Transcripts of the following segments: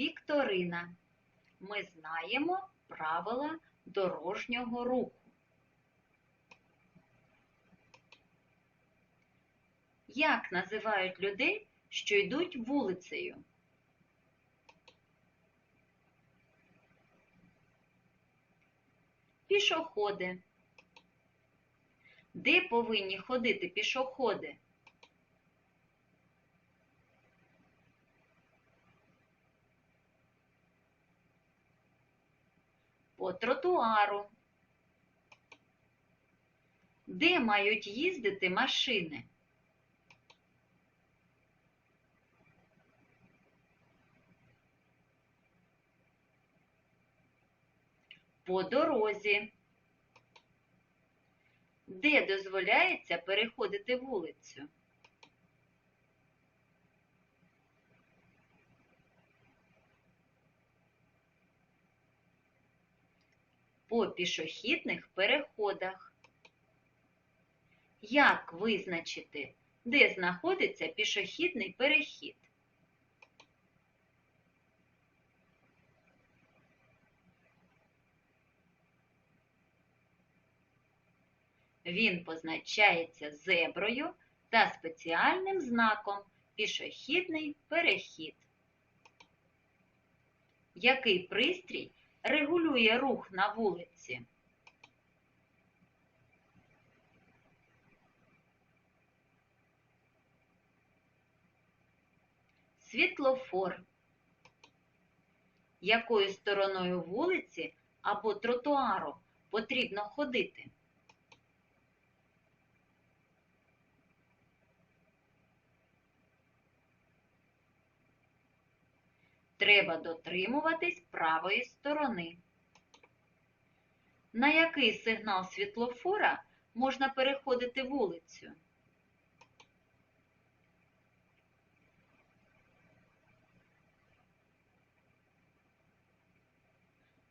Вікторина. Ми знаємо правила дорожнього руху. Як називають людей, що йдуть вулицею? Пішоходи. Де повинні ходити пішоходи? По тротуару. Де мають їздити машини? По дорозі. Де дозволяється переходити вулицю? По пішохідних переходах. Як визначити, де знаходиться пішохідний перехід? Він позначається зеброю та спеціальним знаком пішохідний перехід. Який пристрій регулює рух на вулиці? Світлофор. Якою стороною вулиці або тротуару потрібно ходити? Треба дотримуватись правої сторони. На який сигнал світлофора можна переходити вулицю?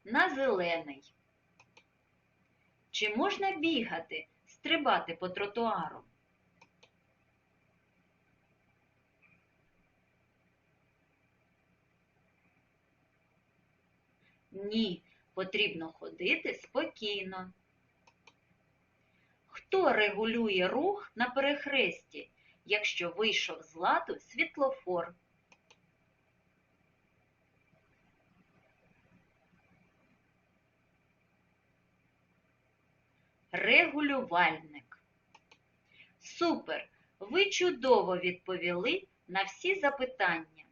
На зелений. Чи можна бігати, стрибати по тротуару? Ні, потрібно ходити спокійно. Хто регулює рух на перехресті, якщо вийшов з ладу світлофор? Регулювальник. Супер! Ви чудово відповіли на всі запитання.